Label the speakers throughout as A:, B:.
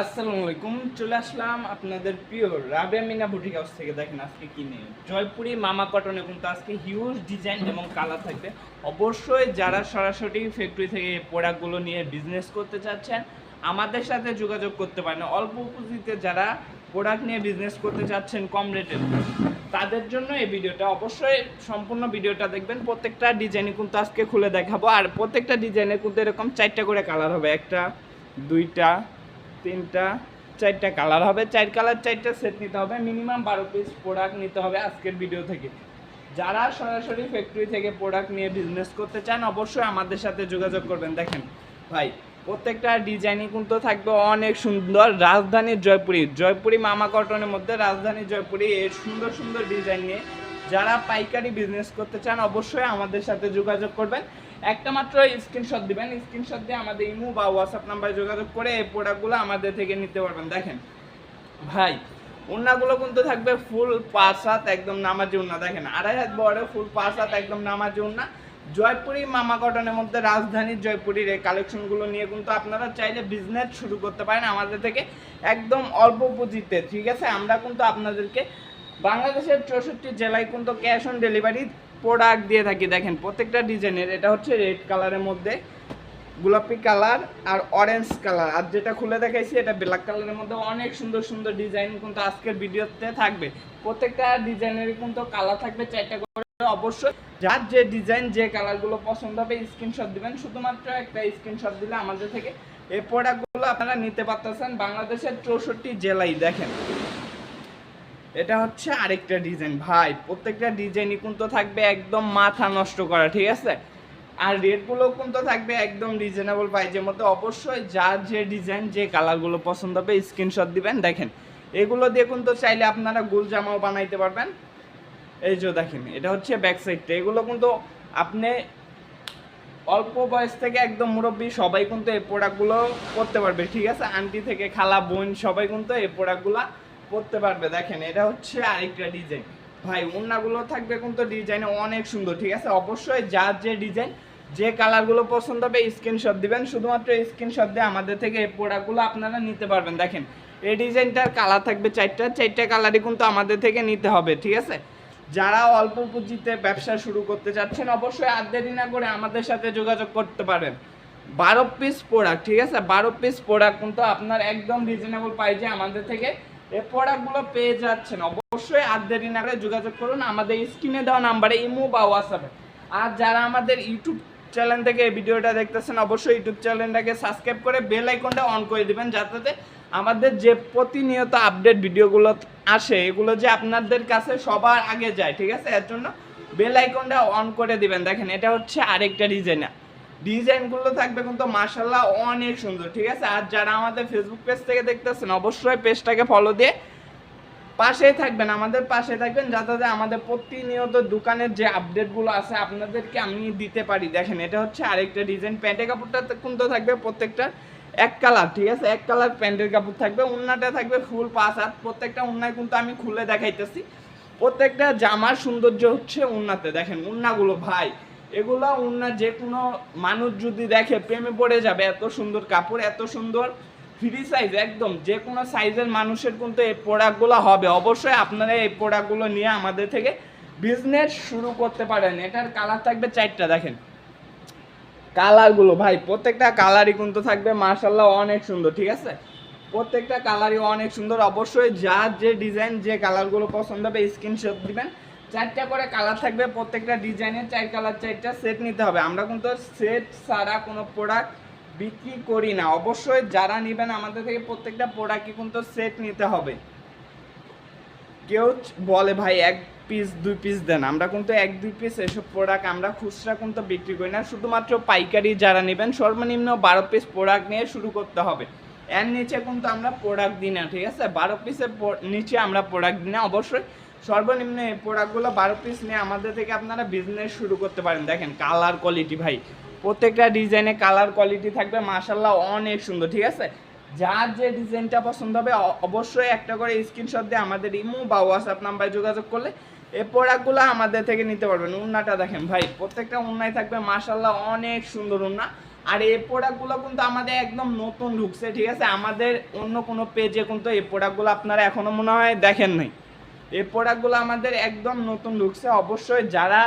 A: আসসালামু আলাইকুম, চলে আসলাম আপনাদের প্রিয় রাবিয়া মিনা বুটিক হাউস থেকে। দেখেন আজকে কি নিয়ে? জয়পুরি মামা কটন কটনে কিন্তু আজকে হিউজ ডিজাইন এবং কালার থাকবে। অবশ্যই যারা সরাসরি ফ্যাক্টরি থেকে প্রোডাক্টগুলো নিয়ে বিজনেস করতে চাচ্ছেন, আমাদের সাথে যোগাযোগ করতে পারেন। অল্প পুঁজিতে যারা প্রোডাক্ট নিয়ে বিজনেস করতে চাচ্ছেন কম রেটে তাদের জন্য এই ভিডিওটা অবশ্যই সম্পূর্ণ ভিডিওটা দেখবেন। প্রত্যেকটা ডিজাইনই কিন্তু আজকে খুলে দেখাবো। আর প্রত্যেকটা ডিজাইনে কিন্তু এরকম চারটা করে কালার হবে। একটা, দুইটা তিনটা, চারটা কালার হবে। চার কালার চারটা সেট নিতে হবে। মিনিমাম বারো পিস প্রোডাক্ট নিতে হবে আজকের ভিডিও থেকে। যারা সরাসরি ফ্যাক্টরি থেকে প্রোডাক্ট নিয়ে বিজনেস করতে চান, অবশ্যই আমাদের সাথে যোগাযোগ করবেন। দেখেন, ভাই, প্রত্যেকটা ডিজাইনই কিন্তু থাকবে অনেক সুন্দর। রাজধানীর জয়পুরি জয়পুরি মামা কটনের মধ্যে রাজধানী জয়পুরি এর সুন্দর সুন্দর ডিজাইন নিয়ে যারা পাইকারি বিজনেস করতে চান, অবশ্যই আমাদের সাথে যোগাযোগ করবেন। একটা মাত্র স্ক্রিনশট দিবেন। স্ক্রিনশট দিয়ে আমাদের ইমো বা হোয়াটসঅ্যাপ নাম্বারে যোগাযোগ করে এই প্রোডাক্টগুলো আমাদের থেকে নিতে পারবেন। দেখেন, ভাই, উন্নাগুলো কিন্তু থাকবে ফুল পাঁচ হাত একদম নামাজি উন্না। দেখেন, আড়াই হাত বড় ফুল পাঁচ হাত একদম নামাজি উন্না। জয়পুরি মামা কটনের মধ্যে রাজধানীর জয়পুরির এই কালেকশনগুলো নিয়ে কিন্তু আপনারা চাইলে বিজনেস শুরু করতে পারেন আমাদের থেকে একদম অল্প পুঁজিতে। ঠিক আছে? আমরা কিন্তু আপনাদেরকে বাংলাদেশের চৌষট্টি জেলায় কিন্তু ক্যাশ অন ডেলিভারি প্রোডাক্ট দিয়ে থাকি। দেখেন, প্রত্যেকটা ডিজাইনের, এটা হচ্ছে রেড কালারের মধ্যে, গোলাপি কালার আর অরেঞ্জ কালার আর যেটা খুলে দেখাইছি, এটা ব্ল্যাক কালারের মধ্যে অনেক সুন্দর সুন্দর ডিজাইন কিন্তু আজকের ভিডিওতে থাকবে। প্রত্যেকটা ডিজাইনের কিন্তু কালার থাকবে চারটা করে অবশ্যই। যার যে ডিজাইন যে কালারগুলো পছন্দ হবে স্ক্রিনশট দিবেন। শুধুমাত্র একটা স্ক্রিনশট দিলে আমাদের থেকে। এই প্রোডাক্টগুলো আপনারা নিতে পারতেছেন বাংলাদেশের চৌষট্টি জেলায়, দেখেন। এটা হচ্ছে আরেকটা ডিজাইন। ভাই, প্রত্যেকটা ডিজাইনই কিন্তু থাকবে একদম মাথা নষ্ট করা, ঠিক আছে? আর রেটগুলো কিন্তু থাকবে একদম রিজনেবল প্রাইজের মধ্যে। অবশ্যই যার যে ডিজাইন, যে কালারগুলো পছন্দ হবে স্ক্রিনশট দিবেন। দেখেন, এগুলো দিয়ে কিন্তু চাইলে আপনারা গোল জামাও বানাইতে পারবেন। এই যে দেখেন, এটা হচ্ছে ব্যাক সাইডটা এগুলো কিন্তু আপনি অল্প বয়স থেকে একদম মুরব্বী, সবাই কিন্তু এই প্রোডাক্টগুলো করতে পারবে, ঠিক আছে? আন্টি থেকে খালা, বোন, সবাই কিন্তু এই প্রোডাক্টগুলো করতে পারবে, দেখেন, এটা হচ্ছে আরেকটা ডিজাইন ভাই, ওড়নাগুলো থাকবে কিন্তু ডিজাইনে অনেক সুন্দর, ঠিক আছে? অবশ্যই যার যে ডিজাইন যে কালারগুলো পছন্দ হবে স্ক্রিনশট দিবেন। শুধুমাত্র স্ক্রিনশট দিয়ে আমাদের থেকে এই প্রোডাক্টগুলো আপনারা নিতে পারবেন। দেখেন, এই ডিজাইনটার কালার থাকবে চারটা চারটা কালারই কিন্তু আমাদের থেকে নিতে হবে, ঠিক আছে? যারা অল্প পুঁজিতে ব্যবসা শুরু করতে চাচ্ছেন, অবশ্যই আর না করে আমাদের সাথে যোগাযোগ করতে পারেন। বারো পিস প্রোডাক্ট ঠিক আছে? বারো পিস প্রোডাক্ট কিন্তু আপনার একদম রিজনেবল প্রাইজে আমাদের থেকে এই প্রোডাক্টগুলো পেয়ে যাচ্ছেন। অবশ্যই আর দেরি না করে যোগাযোগ করুন। আমাদের স্ক্রিনে দেওয়া নাম্বারে ইমো বা হোয়াটসঅ্যাপে। আর যারা আমাদের ইউটিউব চ্যানেল থেকে এই ভিডিওটা দেখতেছেন, অবশ্যই ইউটিউব চ্যানেলটাকে সাবস্ক্রাইব করে বেল আইকনটা অন করে দিবেন, যাতে আমাদের যে প্রতিনিয়ত আপডেট ভিডিওগুলো আসে, এগুলো যে আপনাদের কাছে সবার আগে যায়, ঠিক আছে? এর জন্য বেল আইকনটা অন করে দিবেন। দেখেন, এটা হচ্ছে আরেকটা ডিজাইন। ডিজাইনগুলো থাকবে কিন্তু মার্শাল্লাহ অনেক সুন্দর, ঠিক আছে? আর যারা আমাদের ফেসবুক পেজ থেকে দেখতেছেন, অবশ্যই পেজটাকে ফলো দিয়ে পাশেই থাকবেন, আমাদের পাশে থাকবেন, যাতে আমাদের প্রতিনিয়ত দোকানের যে আপডেটগুলো আছে, আপনাদেরকে আমি দিতে পারি। দেখেন, এটা হচ্ছে আরেকটা ডিজাইন প্যান্টের কাপড়টা কিন্তু থাকবে প্রত্যেকটা এক কালার ঠিক আছে? এক কালার প্যান্টের কাপড় থাকবে, উন্নাটা থাকবে ফুল পাঁচ হাত, প্রত্যেকটা উন্নায় কিন্তু আমি খুলে দেখাইতেছি। প্রত্যেকটা জামার সৌন্দর্য হচ্ছে উন্নাতে। দেখেন, উন্নাগুলো, ভাই এগুলো উন্না যে কোনো মানুষ যদি দেখে, প্রেমে পড়ে যাবে, এত সুন্দর কাপড়, এত সুন্দর ফ্রি সাইজ একদম যে কোনো সাইজের মানুষের কিন্তু এই প্রোডাক্টগুলো হবে। অবশ্যই আপনারা এই প্রোডাক্টগুলো নিয়ে আমাদের থেকে বিজনেস শুরু করতে পারেন। এটার কালার থাকবে চারটা, দেখেন। কালারগুলো ভাই, প্রত্যেকটা কালারই কিন্তু থাকবে মার্শাল্লাহ অনেক সুন্দর, ঠিক আছে? প্রত্যেকটা কালারই অনেক সুন্দর। অবশ্যই যার যে ডিজাইন যে কালারগুলো পছন্দ হবে স্ক্রিনশট দিবেন। চারটা করে কালার থাকবে, প্রত্যেকটা ডিজাইনের চার কালার চারটা সেট নিতে হবে। আমরা কিন্তু সেট ছাড়া কোনো প্রোডাক্ট বিক্রি করি না। অবশ্যই যারা নেবেন আমাদের থেকে প্রত্যেকটা প্রোডাক্টই কিন্তু সেট নিতে হবে। কেউ বলে, ভাই, এক পিস দুই পিস দেন। আমরা কিন্তু এক, দুই পিস এসব প্রোডাক্ট আমরা খুচরা কিন্তু বিক্রি করি না। শুধুমাত্র পাইকারি যারা নেবেন, সর্বনিম্ন বারো পিস প্রোডাক্ট নিয়ে শুরু করতে হবে। এর নিচে কিন্তু আমরা প্রোডাক্ট দিই না, ঠিক আছে? বারো পিসের নিচে আমরা প্রোডাক্ট দিই না। অবশ্যই সর্বনিম্ন এই প্রোডাক্টগুলো বারো পিস নিয়ে আমাদের থেকে আপনারা বিজনেস শুরু করতে পারেন। দেখেন কালার কোয়ালিটি ভাই। প্রত্যেকটা ডিজাইনে কালার কোয়ালিটি থাকবে মাশাল্লাহ অনেক সুন্দর, ঠিক আছে? যার যে ডিজাইনটা পছন্দ হবে অবশ্যই একটা করে স্ক্রিনশট দিয়ে আমাদের ইমো বা হোয়াটসঅ্যাপ নাম্বারে যোগাযোগ করলে এই প্রোডাক্টগুলো আমাদের থেকে নিতে পারবেন। উন্নাটা দেখেন ভাই, প্রত্যেকটা উন্নায় থাকবে মাশাল্লাহ অনেক সুন্দর উন্না। আর এই প্রোডাক্টগুলো কিন্তু আমাদের একদম নতুন ঢুকছে, ঠিক আছে? আমাদের অন্য কোনো পেজে কিন্তু এই প্রোডাক্টগুলো আপনারা এখনও মনে হয় দেখেন নাই। এই প্রোডাক্টগুলো আমাদের একদম নতুন ঢুকছে অবশ্যই যারা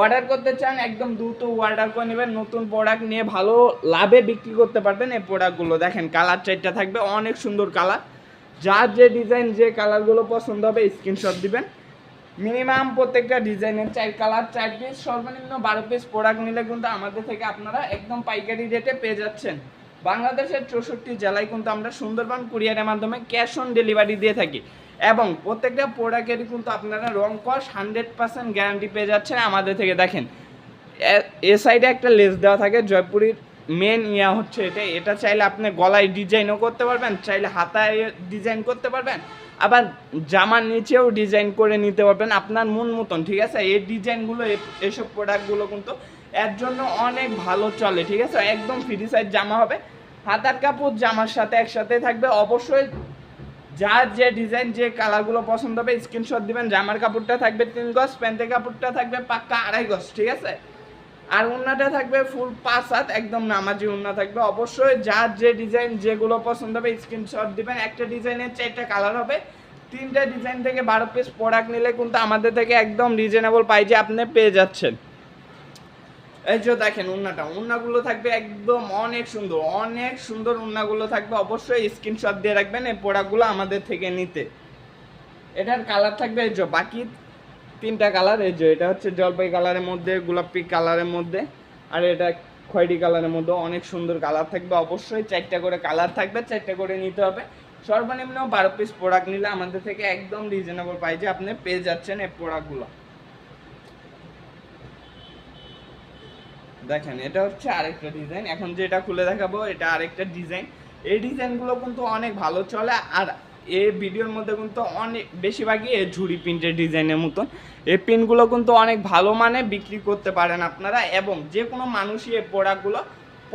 A: অর্ডার করতে চান, একদম দ্রুত অর্ডার করে নেবেন। নতুন প্রোডাক্ট নিয়ে ভালো লাভে বিক্রি করতে পারবেন এই প্রোডাক্টগুলো দেখেন কালার চারটা থাকবে, অনেক সুন্দর কালার যার যে ডিজাইন যে কালারগুলো পছন্দ হবে স্ক্রিনশট দিবেন। মিনিমাম প্রত্যেকটা ডিজাইনের চার কালার চার পিস সর্বনিম্ন বারো পিস প্রোডাক্ট নিলে কিন্তু আমাদের থেকে আপনারা একদম পাইকারি রেটে পেয়ে যাচ্ছেন। বাংলাদেশের চৌষট্টি জেলায় কিন্তু আমরা সুন্দরবন কুরিয়ারের মাধ্যমে ক্যাশ অন ডেলিভারি দিয়ে থাকি। এবং প্রত্যেকটা প্রোডাক্টেরই কিন্তু আপনারা রং কস হান্ড্রেড পার্সেন্ট গ্যারান্টি পেয়ে যাচ্ছেন আমাদের থেকে। দেখেন, এ- সাইডে একটা লেস দেওয়া থাকে, জয়পুরির মেন ইয়া হচ্ছে এটা। এটা চাইলে আপনি গলায় ডিজাইনও করতে পারবেন, চাইলে হাতায় ডিজাইন করতে পারবেন, আবার জামার নিচেও ডিজাইন করে নিতে পারবেন আপনার মন মতন, ঠিক আছে? এই ডিজাইনগুলো এসব প্রোডাক্টগুলো কিন্তু এর জন্য অনেক ভালো চলে, ঠিক আছে? একদম ফ্রি সাইজ জামা হবে। হাতার কাপড় জামার সাথে একসাথে থাকবে। অবশ্যই যার যে ডিজাইন যে কালারগুলো পছন্দ হবে স্ক্রিনশট দিবেন, জামার কাপড়টা থাকবে তিন গজ, প্যান্টের কাপড়টা থাকবে পাক্কা আড়াই গজ, ঠিক আছে? আর উন্নাটা থাকবে ফুল পাঁচ হাত, একদম নামাজি উন্না থাকবে। অবশ্যই যার যে ডিজাইন যেগুলো পছন্দ হবে স্ক্রিনশট দিবেন। একটা ডিজাইনের চারটা কালার হবে। তিনটা ডিজাইন থেকে বারো পিস প্রোডাক্ট নিলে কিন্তু আমাদের থেকে একদম রিজনেবল প্রাইজে আপনি পেয়ে যাচ্ছেন। এই যে দেখেন উন্নাটা, উন্নাগুলো থাকবে একদম অনেক সুন্দর অনেক সুন্দর উন্নাগুলো থাকবে। অবশ্যই স্ক্রিনশট দিয়ে রাখবেন এই প্রোডাক্টগুলো আমাদের থেকে নিতে। এটার কালার থাকবে এই যে বাকি তিনটা কালার এই যে এটা হচ্ছে জলপাই কালারের মধ্যে, গোলাপি কালারের মধ্যে, আর এটা খয়েরি কালারের মধ্যে অনেক সুন্দর কালার থাকবে। অবশ্যই চারটা করে কালার থাকবে, চারটা করে নিতে হবে। সর্বনিম্ন বারো পিস প্রোডাক্ট নিলে আমাদের থেকে একদম রিজনেবল প্রাইজে আপনি পেয়ে যাচ্ছেন এই প্রোডাক্টগুলো দেখেন, এটা হচ্ছে আরেকটা ডিজাইন এখন যেটা খুলে দেখাবো, এটা আরেকটা ডিজাইন এই ডিজাইনগুলো কিন্তু অনেক ভালো চলে, আর এই ভিডিওর মধ্যে কিন্তু অনেক, বেশিরভাগই এই ঝুড়ি প্রিন্টের ডিজাইনের মতন। এই প্রিন্টগুলো কিন্তু অনেক ভালো মানে বিক্রি করতে পারেন আপনারা, এবং যে কোনো মানুষই এই প্রোডাক্টগুলো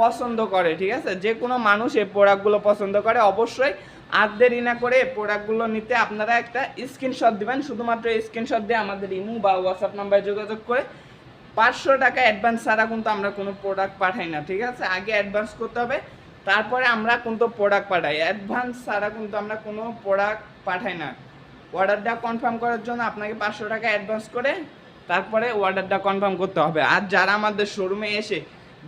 A: পছন্দ করে, ঠিক আছে? যে কোনো মানুষ এই প্রোডাক্টগুলো পছন্দ করে, অবশ্যই আর দেরি না করে এই প্রোডাক্টগুলো নিতে আপনারা একটা স্ক্রিনশট দিবেন। শুধুমাত্র স্ক্রিনশট দিয়ে আমাদের ইমু বা হোয়াটসঅ্যাপ নাম্বারে যোগাযোগ করে পাঁচশো টাকা অ্যাডভান্স ছাড়া কিন্তু আমরা কোনো প্রোডাক্ট পাঠাই না, ঠিক আছে? আগে অ্যাডভান্স করতে হবে, তারপরে আমরা কিন্তু প্রোডাক্ট পাঠাই। অ্যাডভান্স ছাড়া কিন্তু আমরা কোনো প্রোডাক্ট পাঠাই না। অর্ডারটা কনফার্ম করার জন্য আপনাকে পাঁচশো টাকা অ্যাডভান্স করে তারপরে অর্ডারটা কনফার্ম করতে হবে। আর যারা আমাদের শোরুমে এসে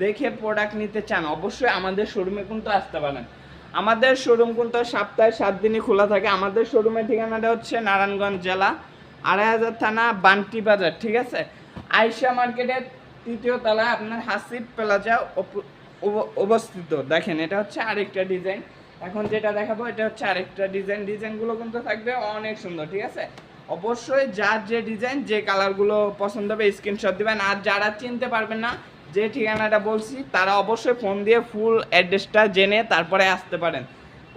A: দেখে প্রোডাক্ট নিতে চান, অবশ্যই আমাদের শোরুমে কিন্তু আসতে পারেন। আমাদের শোরুম কিন্তু সপ্তাহে সাত দিনই খোলা থাকে। আমাদের শোরুমের ঠিকানাটা হচ্ছে নারায়ণগঞ্জ জেলা, আড়াই হাজার থানা, বান্টি বাজার, ঠিক আছে? আয়সা মার্কেটের তৃতীয় তলায় আপনার হাসিব প্লাজা অবস্থিত। দেখেন, এটা হচ্ছে আরেকটা ডিজাইন। এখন যেটা দেখাবো, এটা হচ্ছে আরেকটা ডিজাইন। ডিজাইনগুলো কিন্তু থাকবে অনেক সুন্দর, ঠিক আছে? অবশ্যই যার যে ডিজাইন, যে কালারগুলো পছন্দ হবে, স্ক্রিনশট দিবেন। আর যারা চিনতে পারবেন না যে ঠিকানাটা বলছি, তারা অবশ্যই ফোন দিয়ে ফুল অ্যাড্রেসটা জেনে তারপরে আসতে পারেন।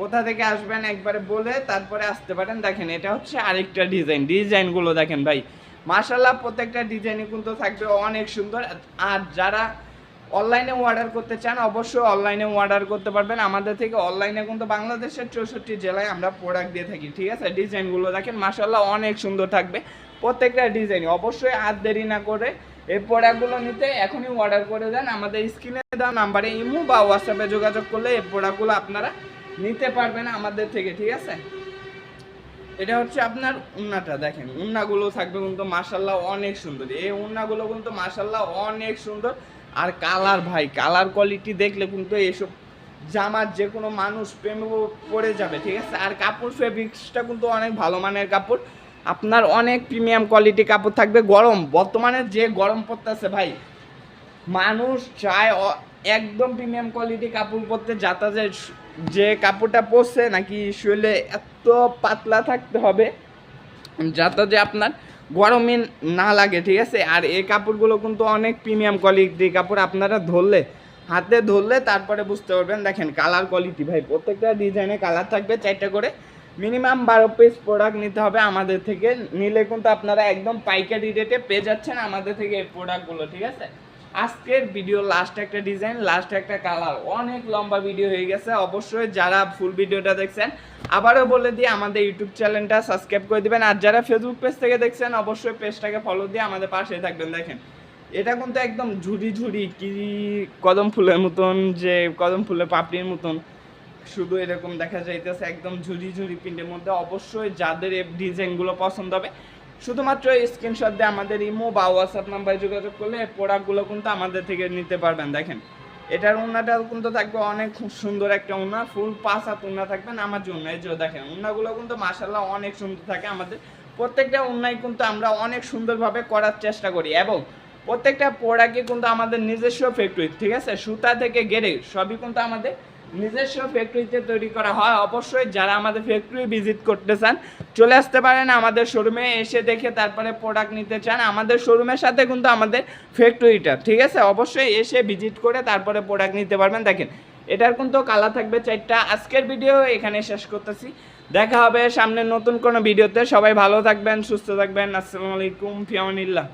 A: কোথা থেকে আসবেন একবারে বলে তারপরে আসতে পারেন। দেখেন, এটা হচ্ছে আরেকটা ডিজাইন। ডিজাইনগুলো দেখেন ভাই মাশাল্লাহ প্রত্যেকটা ডিজাইনই কিন্তু থাকবে অনেক সুন্দর। আর যারা অনলাইনে অর্ডার করতে চান, অবশ্যই অনলাইনে অর্ডার করতে পারবেন। আমাদের থেকে অনলাইনে কিন্তু বাংলাদেশের চৌষট্টি জেলায় আমরা প্রোডাক্ট দিয়ে থাকি, ঠিক আছে? ডিজাইনগুলো দেখেন মাশাল্লাহ অনেক সুন্দর থাকবে। প্রত্যেকটা ডিজাইন অবশ্যই আর দেরি না করে এই প্রোডাক্টগুলো নিতে এখনই অর্ডার করে দেন। আমাদের স্ক্রিনে দেওয়া নাম্বারে ইমো বা হোয়াটসঅ্যাপে যোগাযোগ করলে এই প্রোডাক্টগুলো আপনারা নিতে পারবেন আমাদের থেকে, ঠিক আছে? এটা হচ্ছে আপনার উন্নাটা, দেখেন। উন্নাগুলো থাকবে কিন্তু মাসাল্লাহ অনেক সুন্দর। এই উন্নাগুলো কিন্তু মাসাল্লাহ অনেক সুন্দর। আর কালার ভাই, কালার কোয়ালিটি দেখলে কিন্তু এসব জামার যে কোনো মানুষ প্রেমে পড়ে যাবে, ঠিক আছে? আর কাপড় ফেব্রিক্সটা কিন্তু অনেক ভালো মানের কাপড়। আপনার অনেক প্রিমিয়াম কোয়ালিটি কাপড় থাকবে গরম। বর্তমানে যে গরম পড়তেছে ভাই, মানুষ চায় একদম প্রিমিয়াম কোয়ালিটি কাপড় পরতে যাতা যে যে কাপড়টা পরছে নাকি শুলে এত পাতলা থাকতে হবে, যাতে যে আপনার গরমে না লাগে, ঠিক আছে? আর এই কাপড়গুলো কিন্তু অনেক প্রিমিয়াম কোয়ালিটি কাপড় আপনারা ধরলে, হাতে ধরলে তারপরে বুঝতে পারবেন। দেখেন কালার কোয়ালিটি ভাই, প্রত্যেকটা ডিজাইনে কালার থাকবে চারটা করে। মিনিমাম বারো পিস প্রোডাক্ট নিতে হবে আমাদের থেকে। নিলে কিন্তু আপনারা একদম পাইকারি রেটে পেয়ে যাচ্ছেন আমাদের থেকে এই প্রোডাক্টগুলো ঠিক আছে? আজকের ভিডিও লাস্ট একটা ডিজাইন লাস্ট একটা কালার অনেক লম্বা ভিডিও হয়ে গেছে। অবশ্যই যারা ফুল ভিডিওটা দেখছেন, আবারও বলে দিয়ে আমাদের ইউটিউব চ্যানেলটা সাবস্ক্রাইব করে দিবেন। আর যারা ফেসবুক পেজ থেকে দেখছেন, অবশ্যই পেজটাকে ফলো দিয়ে আমাদের পাশে থাকবেন। দেখেন, এটা কিন্তু একদম ঝুড়ি ঝুড়ি, কি কদম ফুলের মতন, যে কদম ফুলের পাপড়ির মতন। শুধু এরকম দেখা যাইতেছে, একদম ঝুড়ি ঝুড়ি প্রিন্টের মধ্যে। অবশ্যই যাদের এই ডিজাইনগুলো পছন্দ হবে শুধুমাত্র স্ক্রিনশট দিয়ে আমাদের ইমো বা হোয়াটসঅ্যাপ নাম্বারে যোগাযোগ করলে প্রোডাক্টগুলো কিন্তু আমাদের থেকে নিতে পারবেন, দেখেন। এটার উন্নাটা কিন্তু থাকবে অনেক সুন্দর একটা উন্না ফুল পাঁচ হাত উন্না থাকবে আমার জন্য। এই যে দেখেন উন্নাগুলো কিন্তু মাসাল্লাহ অনেক সুন্দর থাকে আমাদের। প্রত্যেকটা উন্নাই কিন্তু আমরা অনেক সুন্দরভাবে করার চেষ্টা করি এবং প্রত্যেকটা প্রোডাক্টই কিন্তু আমাদের নিজস্ব ফ্যাক্টরি ঠিক আছে? সুতা থেকে গেড়ে সবই কিন্তু আমাদের নিজস্ব ফ্যাক্টরিতে তৈরি করা হয়। অবশ্যই যারা আমাদের ফ্যাক্টরি ভিজিট করতে চান চলে আসতে পারেন আমাদের শোরুমে এসে দেখে তারপরে প্রোডাক্ট নিতে চান। আমাদের শোরুমের সাথে কিন্তু আমাদের ফ্যাক্টরিটা ঠিক আছে? অবশ্যই এসে ভিজিট করে তারপরে প্রোডাক্ট নিতে পারবেন। দেখেন, এটার কিন্তু কালার থাকবে চারটা। আজকের ভিডিও এখানে শেষ করতেছি। দেখা হবে সামনে নতুন কোনো ভিডিওতে সবাই ভালো থাকবেন, সুস্থ থাকবেন। আসসালামু আলাইকুম ফিয়ামানিল্লাহ